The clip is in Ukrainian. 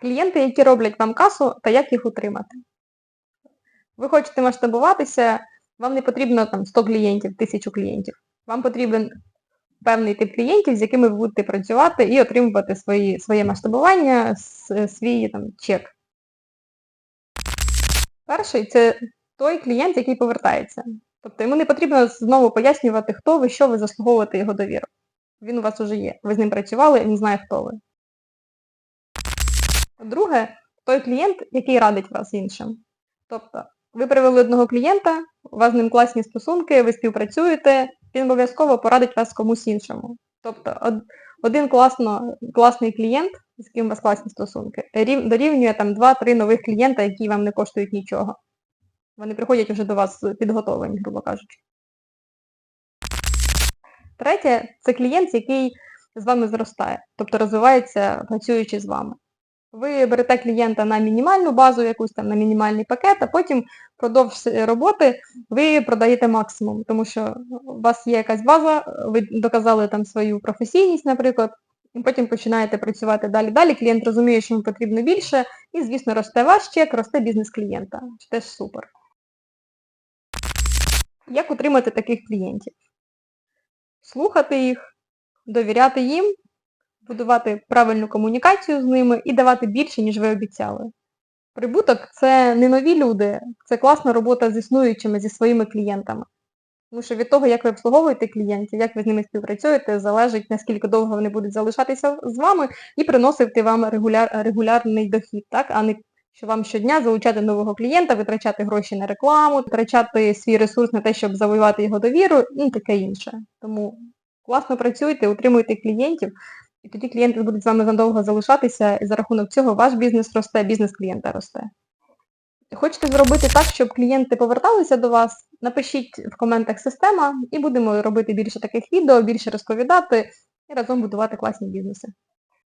Клієнти, які роблять вам касу, та як їх утримати. Ви хочете масштабуватися, вам не потрібно там 100 клієнтів, 1000 клієнтів. Вам потрібен певний тип клієнтів, з якими ви будете працювати і отримувати свої, своє масштабування, свій там, чек. Перший це той клієнт, який повертається. Тобто йому не потрібно знову пояснювати, хто ви, що ви заслуговуєте його довіру. Він у вас уже є. Ви з ним працювали, він знає, хто ви. Друге, той клієнт, який радить вас іншим. Тобто, ви привели одного клієнта, у вас з ним класні стосунки, ви співпрацюєте, він обов'язково порадить вас комусь іншому. Тобто, один класно, класний клієнт, з ким у вас класні стосунки, рів- дорівнює там 2-3 нових клієнта, які вам не коштують нічого. Вони приходять вже до вас підготовлені, грубо кажучи. Третє це клієнт, який з вами зростає, тобто розвивається, працюючи з вами. Ви берете клієнта на мінімальну базу, якусь там на мінімальний пакет, а потім впродовж роботи ви продаєте максимум, тому що у вас є якась база, ви доказали там свою професійність, наприклад, і потім починаєте працювати далі. Далі клієнт розуміє, що йому потрібно більше, і, звісно, росте ваш чек, росте бізнес клієнта. Що теж супер. Як отримати таких клієнтів? Слухати їх, довіряти їм, будувати правильну комунікацію з ними і давати більше, ніж ви обіцяли. Прибуток це не нові люди, це класна робота з існуючими, зі своїми клієнтами. Тому що від того, як ви обслуговуєте клієнтів, як ви з ними співпрацюєте, залежить, наскільки довго вони будуть залишатися з вами і приносити вам регуляр, регулярний дохід, так? а не що вам щодня залучати нового клієнта, витрачати гроші на рекламу, витрачати свій ресурс на те, щоб завоювати його довіру, і таке інше. Тому класно працюйте, утримуйте клієнтів, і тоді клієнти будуть з вами надовго залишатися, і за рахунок цього ваш бізнес росте, бізнес клієнта росте. Хочете зробити так, щоб клієнти поверталися до вас? Напишіть в коментах система і будемо робити більше таких відео, більше розповідати і разом будувати класні бізнеси.